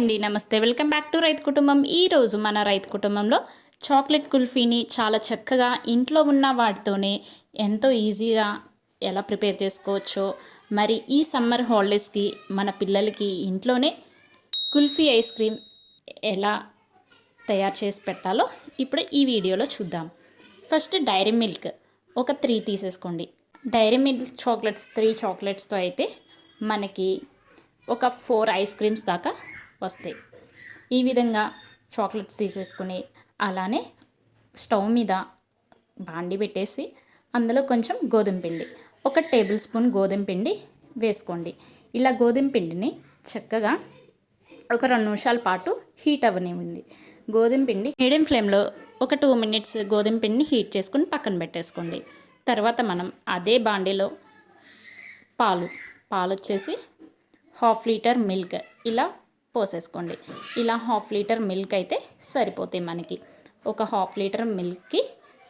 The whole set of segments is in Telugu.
అండి నమస్తే. వెల్కమ్ బ్యాక్ టు రైతు కుటుంబం. ఈరోజు మన రైతు కుటుంబంలో చాక్లెట్ కుల్ఫీని చాలా చక్కగా ఇంట్లో ఉన్న వాటితోనే ఎంతో ఈజీగా ఎలా ప్రిపేర్ చేసుకోవచ్చో మరి ఈ సమ్మర్ హాలిడేస్కి మన పిల్లలకి ఇంట్లోనే కుల్ఫీ ఐస్ క్రీమ్ ఎలా తయారు చేసి పెట్టాలో ఇప్పుడు ఈ వీడియోలో చూద్దాం. ఫస్ట్ డైరీ మిల్క్ ఒక త్రీ తీసేసుకోండి. డైరీ మిల్క్ చాక్లెట్స్ త్రీ చాక్లెట్స్తో అయితే మనకి ఒక ఫోర్ ఐస్ క్రీమ్స్ దాకా వస్తాయి. ఈ విధంగా చాక్లెట్స్ తీసేసుకుని అలానే స్టవ్ మీద బాండి పెట్టేసి అందులో కొంచెం గోధుమ పిండి ఒక టేబుల్ స్పూన్ గోధుమ పిండి వేసుకోండి. ఇలా గోధుమ పిండిని చక్కగా ఒక రెండు నిమిషాల పాటు హీట్ అవ్వనివ్వండి. గోధుమ పిండి మీడియం ఫ్లేమ్లో ఒక టూ మినిట్స్ గోధుమ పిండిని హీట్ చేసుకుని పక్కన పెట్టేసుకోండి. తర్వాత మనం అదే బాండీలో పాలు పాలు వచ్చేసి హాఫ్ లీటర్ మిల్క్ ఇలా పోసేసుకోండి. ఇలా హాఫ్ లీటర్ మిల్క్ అయితే సరిపోతాయి మనకి. ఒక హాఫ్ లీటర్ మిల్క్కి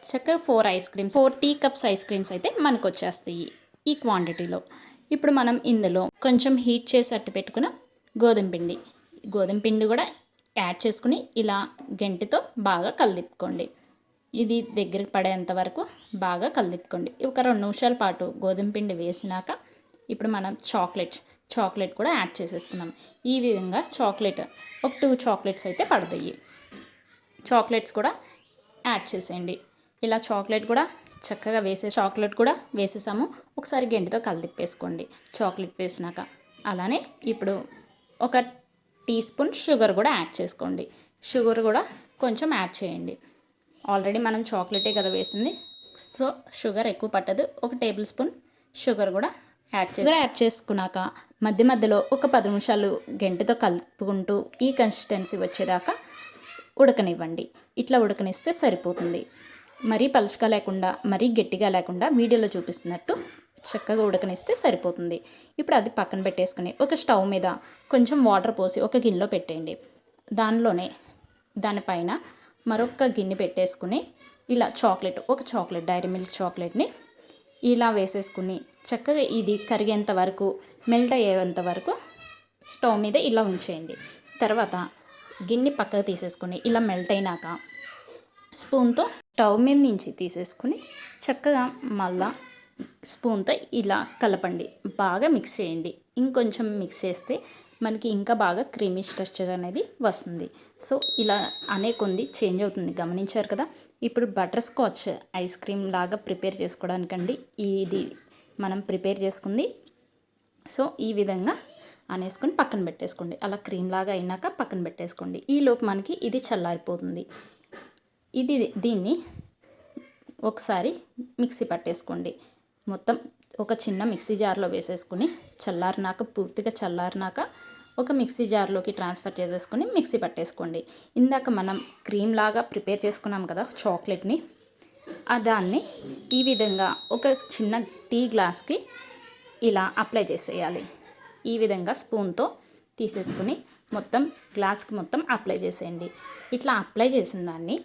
చక్కగా four ice creams four tea cups ice creams అయితే మనకు వచ్చేస్తాయి ఈ క్వాంటిటీలో. ఇప్పుడు మనం ఇందులో కొంచెం హీట్ చేసి అట్టు పెట్టుకున్న గోధుమ పిండి గోధుమ పిండి కూడా యాడ్ చేసుకుని ఇలా గంటితో బాగా కలిదిప్పుకోండి. ఇది దగ్గరికి పడేంత వరకు బాగా కలిదిప్పుకోండి. ఒక రెండు నిమిషాల పాటు గోధుమ పిండి వేసినాక ఇప్పుడు మనం చాక్లెట్ చాక్లెట్ కూడా యాడ్ చేసేసుకుందాం. ఈ విధంగా చాక్లెట్ ఒక టూ చాక్లెట్స్ అయితే పడతాయి. చాక్లెట్స్ కూడా యాడ్ చేసేయండి. ఇలా చాక్లెట్ కూడా చక్కగా వేసే చాక్లెట్ కూడా వేసేసాము. ఒకసారి గెంటితో కలిదిప్పేసుకోండి చాక్లెట్ వేసినాక. అలానే ఇప్పుడు ఒక టీ స్పూన్ షుగర్ కూడా యాడ్ చేసుకోండి. షుగర్ కూడా కొంచెం యాడ్ చేయండి. ఆల్రెడీ మనం చాక్లెటే కదా వేసింది. సో షుగర్ ఎక్కువ పట్టదు. ఒక టేబుల్ స్పూన్ షుగర్ కూడా యాడ్ చేసి యాడ్ చేసుకున్నాక మధ్య మధ్యలో ఒక పది నిమిషాలు గంటతో కలుపుకుంటూ ఈ కన్సిస్టెన్సీ వచ్చేదాకా ఉడకనివ్వండి. ఇట్లా ఉడకనిస్తే సరిపోతుంది. మరీ పలుచగా లేకుండా మరీ గట్టిగా లేకుండా వీడియోలో చూపిస్తున్నట్టు చక్కగా ఉడకనిస్తే సరిపోతుంది. ఇప్పుడు అది పక్కన పెట్టేసుకుని ఒక స్టవ్ మీద కొంచెం వాటర్ పోసి ఒక గిన్నెలో పెట్టేయండి. దానిలోనే దానిపైన మరొక గిన్నె పెట్టేసుకుని ఇలా చాక్లెట్ ఒక చాక్లెట్ డైరీ మిల్క్ చాక్లెట్ని ఇలా వేసేసుకుని చక్కగా ఇది కరిగేంత వరకు మెల్ట్ అయ్యేంత వరకు స్టవ్ మీద ఇలా ఉంచేయండి. తర్వాత గిన్నె పక్కకు తీసేసుకుని ఇలా మెల్ట్ అయినాక స్పూన్తో స్టవ్ మీద నుంచి తీసేసుకుని చక్కగా మళ్ళా స్పూన్తో ఇలా కలపండి. బాగా మిక్స్ చేయండి. ఇంకొంచెం మిక్స్ చేస్తే మనకి ఇంకా బాగా క్రీమీ స్ట్రక్చర్ అనేది వస్తుంది. సో ఇలా అనే కొంది చేంజ్ అవుతుంది. గమనించారు కదా? ఇప్పుడు బటర్ స్కాచ్ ఐస్ క్రీమ్ లాగా ప్రిపేర్ చేసుకోవడానికండి ఇది మనం ప్రిపేర్ చేసుకుంది. సో ఈ విధంగా అనేసుకొని పక్కన పెట్టేసుకోండి. అలా క్రీమ్ లాగా అయినాక పక్కన పెట్టేసుకోండి. ఈలోపు మనకి ఇది చల్లారిపోతుంది. ఇది దీన్ని ఒకసారి మిక్సీ పట్టేసుకోండి. మొత్తం ఒక చిన్న మిక్సీ జార్లో వేసేసుకుని చల్లారినాక పూర్తిగా చల్లారినాక ఒక మిక్సీ జార్లోకి ట్రాన్స్ఫర్ చేసేసుకుని మిక్సీ పట్టేసుకోండి. ఇందాక మనం క్రీమ్ లాగా ప్రిపేర్ చేసుకున్నాం కదా చాక్లెట్ని. ఆ దాన్ని ఈ విధంగా ఒక చిన్న టీ గ్లాస్కి ఇలా అప్లై చేసేయాలి. ఈ విధంగా స్పూన్తో తీసేసుకుని మొత్తం గ్లాస్కి మొత్తం అప్లై చేసేయండి. ఇట్లా అప్లై చేసిన దాన్ని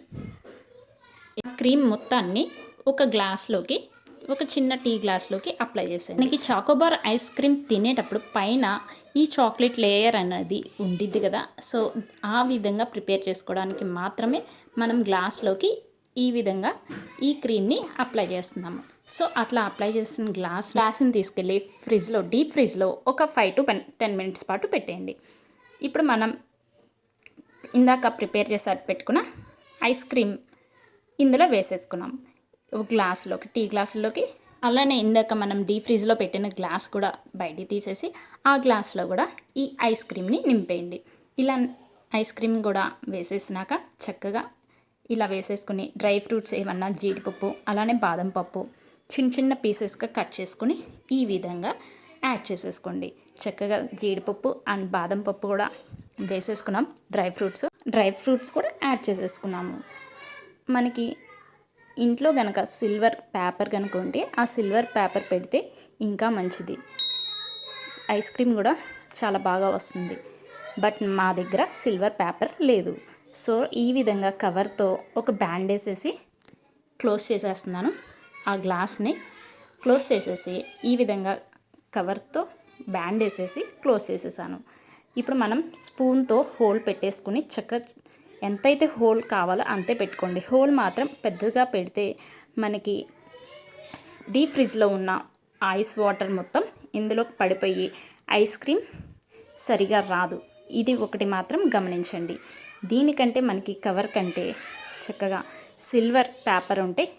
క్రీమ్ మొత్తాన్ని ఒక గ్లాస్లోకి ఒక చిన్న టీ గ్లాస్లోకి అప్లై చేసేయండి. మనకి చాకోబార్ ఐస్ క్రీమ్ తినేటప్పుడు పైన ఈ చాక్లెట్ లేయర్ అనేది ఉండిద్ది కదా? సో ఆ విధంగా ప్రిపేర్ చేసుకోవడానికి మాత్రమే మనం గ్లాస్లోకి ఈ విధంగా ఈ క్రీమ్ని అప్లై చేస్తున్నాము. సో అట్లా అప్లై చేసిన గ్లాస్ గ్లాస్ని తీసుకెళ్ళి ఫ్రిడ్జ్లో డీప్ ఫ్రిడ్జ్లో ఒక ఫైవ్ టు టెన్ మినిట్స్ పాటు పెట్టేయండి. ఇప్పుడు మనం ఇందాక ప్రిపేర్ చేసి పెట్టుకున్న ఐస్ క్రీమ్ ఇందులో వేసేసుకున్నాం. గ్లాస్లోకి టీ గ్లాసులోకి. అలానే ఇందాక మనం డీ ఫ్రిడ్జ్లో పెట్టిన గ్లాస్ కూడా బయటికి తీసేసి ఆ గ్లాస్లో కూడా ఈ ఐస్ క్రీమ్ని నింపేయండి. ఇలా ఐస్ క్రీమ్ కూడా వేసేసినాక చక్కగా ఇలా వేసేసుకుని డ్రై ఫ్రూట్స్ ఏమన్నా జీడిపప్పు అలానే బాదం పప్పు చిన్న చిన్న పీసెస్గా కట్ చేసుకుని ఈ విధంగా యాడ్ చేసేసుకోండి. చక్కగా జీడిపప్పు అండ్ బాదం పప్పు కూడా వేసేసుకున్నాం డ్రై ఫ్రూట్స్. డ్రై ఫ్రూట్స్ కూడా యాడ్ చేసేసుకున్నాము. మనకి ఇంట్లో కనుక సిల్వర్ పేపర్ కనుక ఉంటే ఆ సిల్వర్ పేపర్ పెడితే ఇంకా మంచిది. ఐస్ క్రీమ్ కూడా చాలా బాగా వస్తుంది. బట్ మా దగ్గర సిల్వర్ పేపర్ లేదు. సో ఈ విధంగా కవర్తో ఒక బ్యాండ్ వేసేసి క్లోజ్ చేసేస్తున్నాను. ఆ గ్లాస్ని క్లోజ్ చేసేసి ఈ విధంగా కవర్తో బ్యాండ్ వేసేసి క్లోజ్ చేసేసాను. ఇప్పుడు మనం స్పూన్తో హోల్ పెట్టేసుకుని చక్కగా ఎంతైతే హోల్ కావాలో అంతే పెట్టుకోండి. హోల్ మాత్రం పెద్దగా పెడితే మనకి డీప్ ఫ్రిడ్జ్లో ఉన్న ఐస్ వాటర్ మొత్తం ఇందులోకి పడిపోయి ఐస్ క్రీమ్ సరిగా రాదు. ఇది ఒకటి మాత్రం గమనించండి. దీనికంటే మనకి కవర్ కంటే చక్కగా సిల్వర్ పేపర్ ఉంటే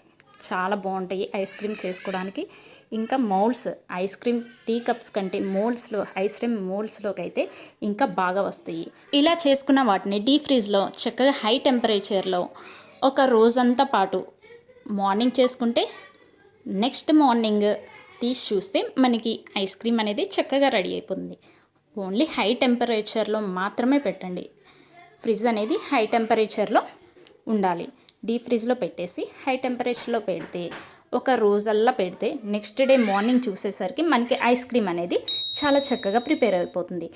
చాలా బాగుంటాయి ఐస్ క్రీమ్ చేసుకోవడానికి. ఇంకా moulds ice cream tea cups కంటే మోల్డ్స్లో ఐస్ క్రీమ్ మోల్డ్స్లోకి అయితే ఇంకా బాగా వస్తాయి. ఇలా చేసుకున్న వాటిని డీ ఫ్రీజ్లో చక్కగా హై టెంపరేచర్లో ఒక రోజంతా పాటు మార్నింగ్ చేసుకుంటే నెక్స్ట్ మార్నింగ్ తీసి చూస్తే మనకి ఐస్ క్రీమ్ అనేది చక్కగా రెడీ అయిపోతుంది. ఓన్లీ హై టెంపరేచర్లో మాత్రమే పెట్టండి. ఫ్రిడ్జ్ అనేది హై టెంపరేచర్లో ఉండాలి. డీప్ ఫ్రిడ్జ్లో పెట్టేసి హై టెంపరేచర్లో పెడితే ఒక రోజల్లా పెడితే నెక్స్ట్ డే మార్నింగ్ చూసేసరికి మనకి ఐస్ క్రీమ్ అనేది చాలా చక్కగా ప్రిపేర్ అయిపోతుంది.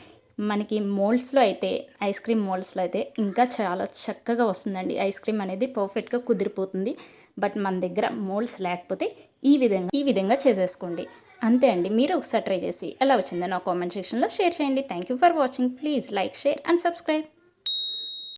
మనకి మోల్డ్స్లో అయితే ఐస్ క్రీమ్ మోల్డ్స్లో అయితే ఇంకా చాలా చక్కగా వస్తుందండి. ఐస్ క్రీమ్ అనేది పర్ఫెక్ట్గా కుదిరిపోతుంది. బట్ మన దగ్గర మోల్డ్స్ లేకపోతే ఈ విధంగా ఈ విధంగా చేసేసుకోండి. అంతే అండి. మీరు ఒకసారి ట్రై చేసి ఎలా వచ్చిందో నా కామెంట్ సెక్షన్లో షేర్ చేయండి. Thank you for watching. Please like share and subscribe.